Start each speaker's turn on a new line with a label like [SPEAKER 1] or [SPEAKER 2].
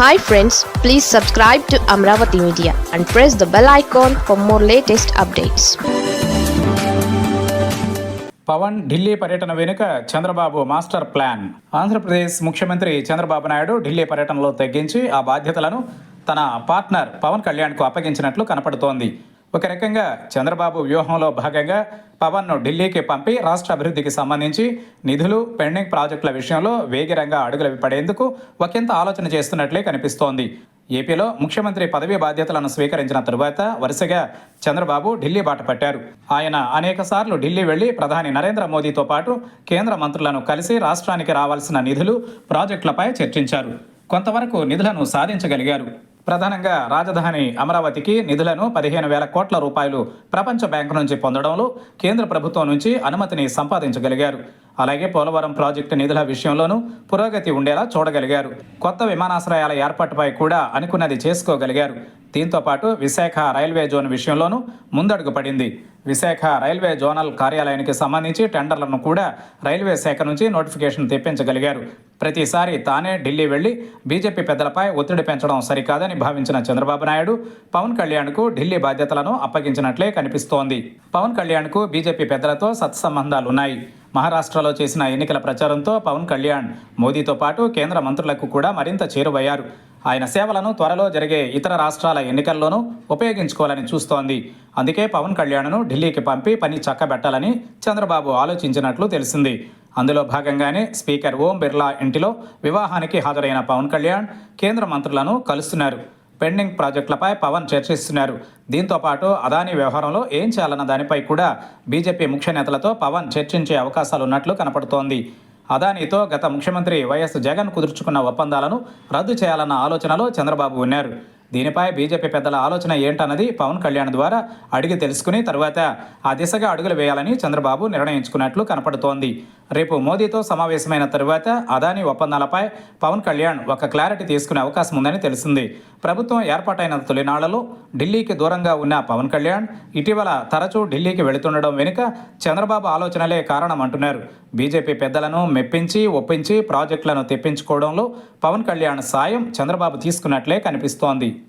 [SPEAKER 1] Hi friends please subscribe to Amaravati media and press the bell icon for more latest updates
[SPEAKER 2] Pawan Delhi పర్యటన వెనుక Chandrababu master plan. Andhra Pradesh ముఖ్యమంత్రి చంద్రబాబు నాయుడు ఢిల్లీ పర్యటనలో తగ్గించి ఆ బాధ్యతలను తన పార్ట్నర్ పవన్ కళ్యాణ్కు అప్పగించినట్లు కనపడుతోంది. ఒక రకంగా చంద్రబాబు వ్యూహంలో భాగంగా పవన్ను ఢిల్లీకి పంపి రాష్ట్ర అభివృద్ధికి సంబంధించి నిధులు పెండింగ్ ప్రాజెక్టుల విషయంలో వేగిరంగా అడుగులు పడేందుకు ఒకంత ఆలోచన చేస్తున్నట్లే కనిపిస్తోంది. ఏపీలో ముఖ్యమంత్రి పదవీ బాధ్యతలను స్వీకరించిన తరువాత వరుసగా చంద్రబాబు ఢిల్లీ బాట పట్టారు. ఆయన అనేకసార్లు ఢిల్లీ వెళ్ళి ప్రధాని నరేంద్ర మోదీతో పాటు కేంద్ర మంత్రులను కలిసి రాష్ట్రానికి రావాల్సిన నిధులు ప్రాజెక్టులపై చర్చించారు. కొంతవరకు నిధులను సాధించగలిగారు. ప్రధానంగా రాజధాని అమరావతికి నిధులను పదిహేను వేల కోట్ల రూపాయలు ప్రపంచ బ్యాంకు నుంచి పొందడంలో కేంద్ర ప్రభుత్వం నుంచి అనుమతిని సంపాదించగలిగారు. అలాగే పోలవరం ప్రాజెక్టు నిధుల విషయంలోనూ పురోగతి ఉండేలా చూడగలిగారు. కొత్త విమానాశ్రయాల ఏర్పాటుపై కూడా అనుకున్నది చేసుకోగలిగారు. దీంతో పాటు విశాఖ రైల్వే జోన్ విషయంలోనూ ముందడుగు పడింది. విశాఖ రైల్వే జోనల్ కార్యాలయానికి సంబంధించి టెండర్లను కూడా రైల్వే శాఖ నుంచి నోటిఫికేషన్ తెప్పించగలిగారు. ప్రతిసారి తానే ఢిల్లీ వెళ్ళి బీజేపీ పెద్దలపై ఒత్తిడి పెంచడం సరికాదని భావించిన చంద్రబాబు నాయుడు పవన్ కళ్యాణ్కు ఢిల్లీ బాధ్యతలను అప్పగించినట్లే కనిపిస్తోంది. పవన్ కళ్యాణ్కు బీజేపీ పెద్దలతో సత్సంబంధాలున్నాయి. మహారాష్ట్రలో చేసిన ఎన్నికల ప్రచారంతో పవన్ కళ్యాణ్ మోదీతో పాటు కేంద్ర మంత్రులకు కూడా మరింత చేరువయ్యారు. ఆయన సేవలను త్వరలో జరిగే ఇతర రాష్ట్రాల ఎన్నికల్లోనూ ఉపయోగించుకోవాలని చూస్తోంది. అందుకే పవన్ కళ్యాణ్ను ఢిల్లీకి పంపి పని చక్కబెట్టాలని చంద్రబాబు ఆలోచించినట్లు తెలిసింది. అందులో భాగంగానే స్పీకర్ ఓం బిర్లా ఇంటిలో వివాహానికి హాజరైన పవన్ కళ్యాణ్ కేంద్ర మంత్రులను కలుస్తున్నారు. పెండింగ్ ప్రాజెక్టులపై పవన్ చర్చిస్తున్నారు. దీంతో పాటు అదానీ వ్యవహారంలో ఏం చేయాలన్న దానిపై కూడా బీజేపీ ముఖ్య నేతలతో పవన్ చర్చించే అవకాశాలు ఉన్నట్లు కనపడుతోంది. అదానీతో గత ముఖ్యమంత్రి వైఎస్ జగన్ కుదుర్చుకున్న ఒప్పందాలను రద్దు చేయాలన్న ఆలోచనలో చంద్రబాబు ఉన్నారు. దీనిపై బీజేపీ పెద్దల ఆలోచన ఏంటన్నది పవన్ కళ్యాణ్ ద్వారా అడిగి తెలుసుకుని తర్వాత ఆ దిశగా అడుగులు వేయాలని చంద్రబాబు నిర్ణయించుకున్నట్లు కనపడుతోంది. రేపు మోదీతో సమావేశమైన తరువాత అదానీ ఒప్పందాలపై పవన్ కళ్యాణ్ ఒక క్లారిటీ తీసుకునే అవకాశం ఉందని తెలిసింది. ప్రభుత్వం ఏర్పాటైన తొలినాళ్ళలో ఢిల్లీకి దూరంగా ఉన్న పవన్ కళ్యాణ్ ఇటీవల తరచూ ఢిల్లీకి వెళుతుండడం వెనుక చంద్రబాబు ఆలోచనలే కారణమంటున్నారు. బీజేపీ పెద్దలను మెప్పించి ఒప్పించి ప్రాజెక్టులను తెప్పించుకోవడంలో పవన్ కళ్యాణ్ సాయం చంద్రబాబు తీసుకున్నట్లే కనిపిస్తోంది.